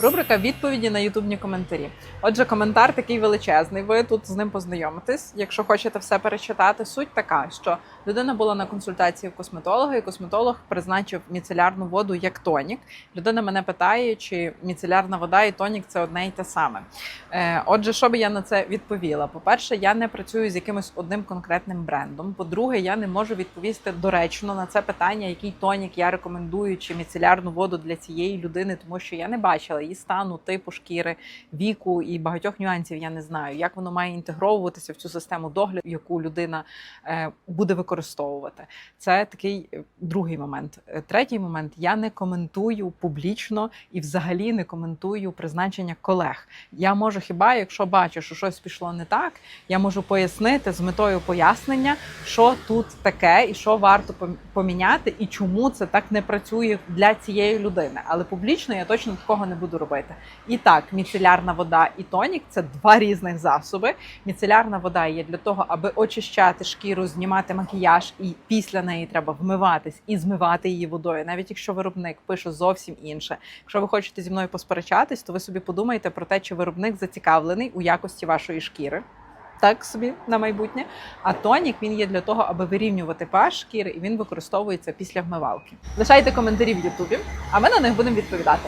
Рубрика відповіді на ютубні коментарі. Отже, коментар такий величезний. Ви тут з ним познайомитесь. Якщо хочете все перечитати, суть така, що людина була на консультації в косметолога, і косметолог призначив міцелярну воду як тонік. Людина мене питає, чи міцелярна вода і тонік це одне й те саме. Е, Отже, що би я на це відповіла? По-перше, я не працюю з якимось одним конкретним брендом. По-друге, я не можу відповісти доречно на це питання, який тонік я рекомендую, чи міцелярну воду для цієї людини, тому що я не бачила її стану, типу шкіри, віку і багатьох нюансів. Я не знаю, як воно має інтегровуватися в цю систему догляду, яку людина е, буде використовувати. Це такий е, другий момент. Е, Третій момент я не коментую публічно і взагалі не коментую призначення колег. Я можу хіба, якщо бачу, що щось пішло не так, я можу пояснити з метою пояснення, що тут таке, і що варто поміняти, і чому це так не працює для цієї людини. Але публічно я точно такого не буду робити. І так, міцелярна вода і тонік це два різних засоби. Міцелярна вода є для того, аби очищати шкіру, знімати макіяж, і після неї треба вмиватись і змивати її водою. Навіть якщо виробник пише зовсім інше. Якщо ви хочете зі мною посперечатись, то ви собі подумайте про те, чи виробник зацікавлений у якості вашої шкіри. Так собі на майбутнє. А тонік він є для того, аби вирівнювати pH шкіри, і він використовується після вмивалки. Лишайте коментарі в Ютубі, а ми на них будемо відповідати.